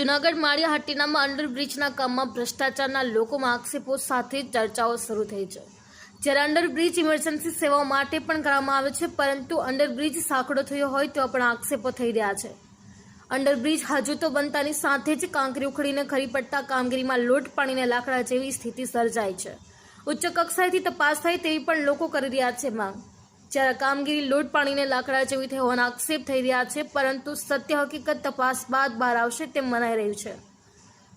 જુનાગઢ માળિયા હાટીનામાં અંડરબ્રિજના કામમાં ભ્રષ્ટાચારના લોકોમાં આક્ષેપો સાથે ચર્ચાઓ શરૂ થઈ છે. જ્યારે અંડરબ્રિજ ઇમરજન્સી સેવાઓ માટે પણ કરવામાં આવે છે, પરંતુ અંડરબ્રિજ સાંકડો થયો હોય તેવા પણ આક્ષેપો થઈ રહ્યા છે. અંડરબ્રિજ હજુ તો બનતાની સાથે જ કાંકરી ઉખડીને ખરી પડતા કામગીરીમાં લોટ પાણીને લાકડા જેવી સ્થિતિ સર્જાય છે. ઉચ્ચ કક્ષાએથી તપાસ થાય તેવી પણ લોકો કરી રહ્યા છે માંગ. જ્યારે કામગીરી લોટ પાણીને લાકડા જેવી થઈ હોવાના આક્ષેપ થઈ રહ્યા છે, પરંતુ સત્ય હકીકત તપાસ બાદ બહાર આવશે તેમ મનાઈ રહ્યું છે.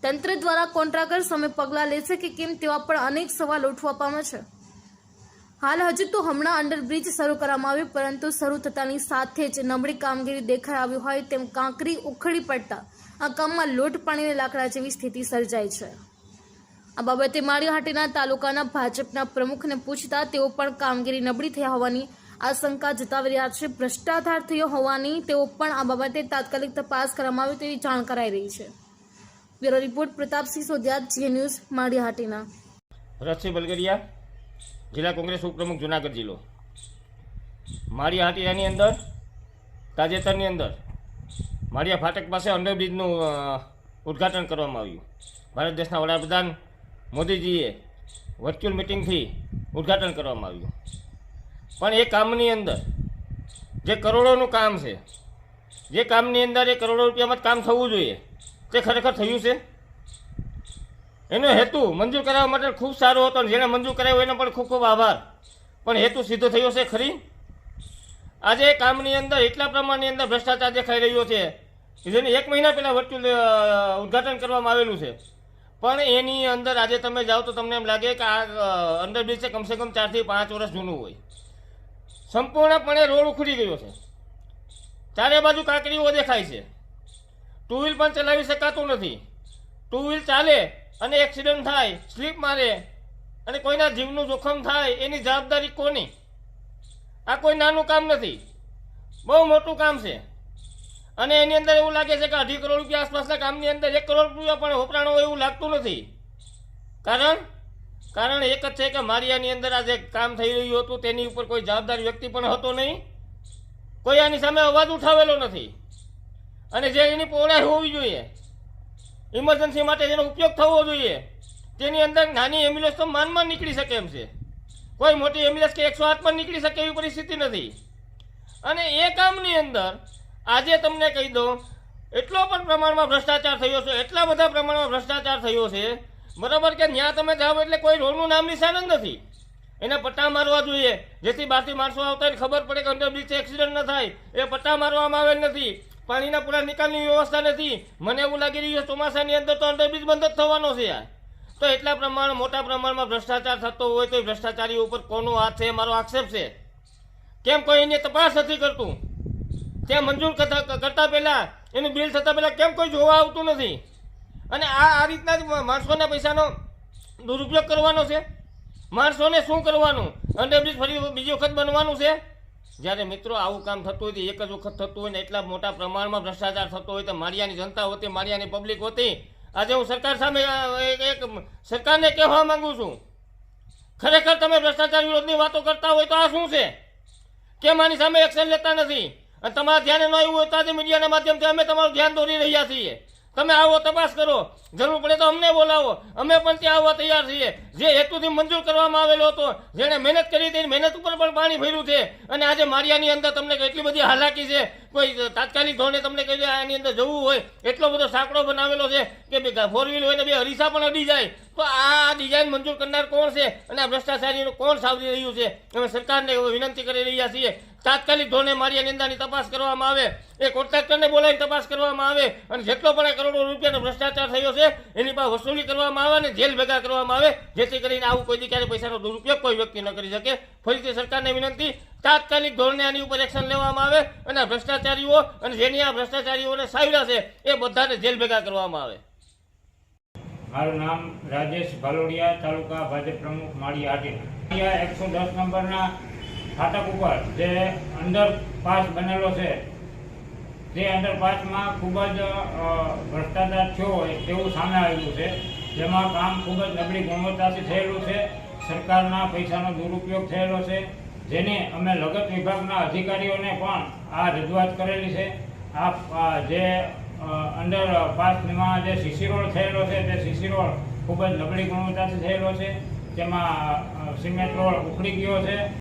તંત્ર દ્વારા કોન્ટ્રાક્ટર સામે પગલાં લેશે કે કેમ તેવા પણ અનેક સવાલ ઉઠવા પામે છે. હાલ હજુ તો હમણાં અંડરબ્રિજ શરૂ કરવામાં આવ્યું, પરંતુ શરૂ થતાની સાથે જ નબળી કામગીરી દેખાઈ આવી હોય તેમ કાંકરી ઉખડી પડતા આ કામમાં લોટ પાણીને લાકડા જેવી સ્થિતિ સર્જાઈ છે. આ બાબતે માળીહાટીના તાલુકાના ભાજપના પ્રમુખને પૂછતા તેઓ પણ કામગીરી નબળી થયા હોવાની આશંકા જતાવી રહ્યા છે. ભ્રષ્ટાચાર થયો હોવાની તેઓ પણ આ બાબતે તાત્કાલિક તપાસ કરવામાં આવે તેવી જાણ કરાઈ રહી છે. બ્યુરો રિપોર્ટ પ્રતાપસિંહ સોધિયા જે ન્યૂઝ માળીહાટીના ભરતસિંહ બલગરિયા જિલ્લા કોંગ્રેસ ઉપપ્રમુખ, જુનાગઢ જિલ્લો. માળિયા અંદર, તાજેતરની અંદર, માળિયા ફાટક પાસે અંડરબ્રિજનું ઉદ્ઘાટન કરવામાં આવ્યું. ભારત દેશના વડાપ્રધાન મોદીજીએ વર્ચ્યુઅલ મિટિંગથી ઉદ્ઘાટન કરવામાં આવ્યું. પણ એ કામની અંદર, જે કરોડોનું કામ છે, જે કામની અંદર એ કરોડો રૂપિયામાં જ કામ થવું જોઈએ. તે ખરેખર થયું છે? એનો હેતુ મંજૂર કરાવવા માટે ખૂબ સારો હતો અને જેણે મંજૂર કરાવ્યો એનો પણ ખૂબ ખૂબ આભાર. પણ હેતુ સીધો થયો છે ખરી? આજે કામની અંદર એટલા પ્રમાણની અંદર ભ્રષ્ટાચાર દેખાઈ રહ્યો છે જેને એક મહિના પહેલાં વર્ચ્યુઅલ ઉદ્ઘાટન કરવામાં આવેલું છે. પણ એની અંદર આજે તમે જાઓ તો તમને એમ લાગે કે આ અંડરબ્રિજ છે કમસે કમ ચારથી પાંચ વર્ષ જૂનું હોય. સંપૂર્ણપણે રોડ ઉખડી ગયો છે. ચારે બાજુ કાંકરીઓ દેખાય છે. ટુ વ્હીલ પણ ચલાવી શકાતું નથી. ટુ વ્હીલ ચાલે અને એક્સિડન્ટ થાય સ્લીપ મારે અને કોઈના જીવનું જોખમ થાય એની જવાબદારી કોની? આ કોઈ નાનું કામ નથી. બહુ મોટું કામ છે. અને એની અંદર એવું લાગે છે કે અઢી કરોડ રૂપિયા આસપાસના કામની અંદર એક કરોડ રૂપિયા પણ વપરાણો એવું લાગતું નથી. કારણ કારણ એક જ છે કે મારિયાની અંદર આ જે કામ થઈ રહ્યું હતું, તેની ઉપર કોઈ જવાબદાર વ્યક્તિ પણ હતો નહીં. કોઈ આની સામે અવાજ ઉઠાવેલો નથી. અને જે એની પહોળાઈ હોવી જોઈએ ઇમરજન્સી માટે જેનો ઉપયોગ થવો જોઈએ, તેની અંદર નાની એમ્બ્યુલન્સ તો માનમાં નીકળી શકે એમ છે. કોઈ મોટી એમ્બ્યુલન્સ કે એકસો આઠમાં નીકળી શકે એવી પરિસ્થિતિ નથી. અને એ કામની અંદર આજે તમને કહી દઉં, એટલો પણ પ્રમાણમાં ભ્રષ્ટાચાર થયો છે, એટલા બધા પ્રમાણમાં ભ્રષ્ટાચાર થયો છે બરાબર કે ત્યાં તમે જાઓ એટલે કોઈ રોડનું નામ નિશાન જ નથી. એને પટ્ટા મારવા જોઈએ. જેથી બહારથી માણસો આવતા ખબર પડે કે અંડરબ્રિજ એક્સિડન્ટ ન થાય. એ પટ્ટા મારવામાં આવેલ નથી. પાણીના પૂરા નિકાલની વ્યવસ્થા નથી. મને એવું લાગી રહ્યું ચોમાસાની અંદર તો અંડરબ્રિજ બંધ જ થવાનો છે યાર. તો એટલા પ્રમાણ મોટા પ્રમાણમાં ભ્રષ્ટાચાર થતો હોય તો ભ્રષ્ટાચારી ઉપર કોનો હાથ છે મારો આક્ષેપ છે. કેમ કોઈ એની તપાસ નથી કરતું? ત્યાં મંજૂર કરતા કરતા પહેલાં, એનું બિલ થતાં પહેલાં કેમ કોઈ જોવા આવતું નથી? અને આ આ રીતના જ માણસોના પૈસાનો દુરુપયોગ કરવાનો છે. માણસોને શું કરવાનું? અંડરબ્રિજ ફરી બીજી વખત બનવાનું છે? જ્યારે મિત્રો આવું કામ થતું હોય તો એક જ વખત થતું હોય ને એટલા મોટા પ્રમાણમાં ભ્રષ્ટાચાર થતો હોય તો મારિયાની જનતા હોતી મારિયાની પબ્લિક હોતી. આજે હું સરકાર સામે એક સરકારને કહેવા માંગુ છું. ખરેખર તમે ભ્રષ્ટાચાર વિરોધની વાતો કરતા હોય તો આ શું છે? કેમ આની સામે એક્શન લેતા નથી? અને તમારા ધ્યાને ન આવ્યું હોય તો આજે મીડિયાના માધ્યમથી અમે તમારું ધ્યાન દોરી રહ્યા છીએ. તમે આવો તપાસ કરો. જરૂર પડે તો અમને બોલાવો. અમે પણ ત્યાં આવવા તૈયાર છીએ. જે હેતુથી મંજૂર કરવામાં આવેલો હતો, જેણે મહેનત કરી હતી, મહેનત ઉપર પણ પાણી ભર્યું છે. અને આજે મારિયાની અંદર તમને એટલી બધી હાલાકી છે. કોઈ તાત્કાલિક ધોરણે તમને કહી દે આની અંદર જવું હોય, એટલો બધો સાંકડો બનાવેલો છે કે ફોર વ્હીલ હોય ને બે હરીસા પણ અડી જાય. તો આ ડિઝાઇન મંજૂર કરનાર કોણ છે? અને આ ભ્રષ્ટાચારીનું કોણ સાવરી રહ્યું છે? અમે સરકારને વિનંતી કરી રહ્યા છીએ. તાત્કાલિક ધોરણે મારી અનિંદાની તપાસ કરવામાં આવે. એ કોન્ટ્રાક્ટરને બોલાવીને તપાસ કરવામાં આવે. અને જેટલો પણ કરોડો રૂપિયાનો ભ્રષ્ટાચાર થયો છે, એની પાસે વસૂલી કરવામાં આવે અને જેલ ભેગા કરવામાં આવે, જેથી કરીને આવું કોઈ ક્યારે પૈસાનો દુરુપયોગ કોઈ વ્યક્તિ ન કરી શકે. ફરીથી સરકારને વિનંતી, તાત્કાલિક ધોરણે આની ઉપર એક્શન લેવામાં આવે અને ભ્રષ્ટાચારીઓ અને જેની આ ભ્રષ્ટાચારીઓને સાવ્યા છે, એ બધાને જેલ ભેગા કરવામાં આવે. મારું નામ રાજેશ ભાલોડિયા, તાલુકા ભાજપ પ્રમુખ માળી હાટીના એકસો દસ નંબરના ફાટક ઉપર જે અંડરપાસ બનેલો છે તે અંડરપાસમાં ખૂબ જ ભ્રષ્ટાચાર થયો હોય તેવું સામે આવ્યું છે. જેમાં કામ ખૂબ જ નબળી ગુણવત્તાથી થયેલું છે. સરકારના પૈસાનો દુરુપયોગ થયેલો છે. જેને અમે લગત વિભાગના અધિકારીઓને પણ આ રજૂઆત કરેલી છે. આ, જે અંડર પાસમાં જે સીસી રોડ થયેલો છે, તે સીસી રોડ ખૂબ જ નબળી ગુણવત્તાથી થયેલો છે. તેમાં સિમેન્ટ રોડ ઉખડી ગયો છે.